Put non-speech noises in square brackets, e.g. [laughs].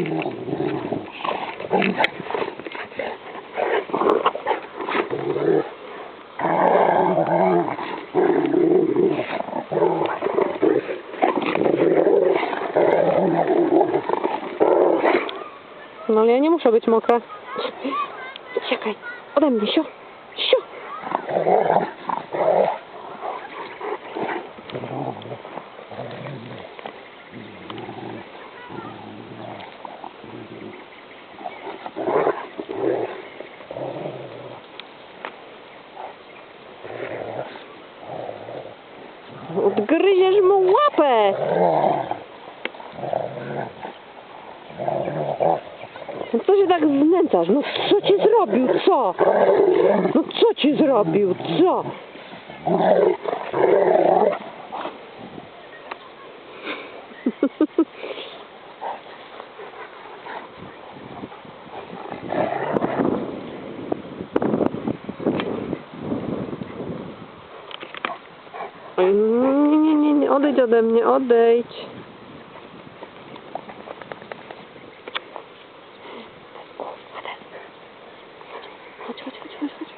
No ale ja nie muszę być mokra. Czekaj, ode mnie, sio. Odgryziesz mu łapę! No co się tak znęcasz? No co ci zrobił? Co? No co ci zrobił? Co? [laughs] Nie, nie, nie, nie, odejdź ode mnie, odejdź. Chodź, chodź, chodź.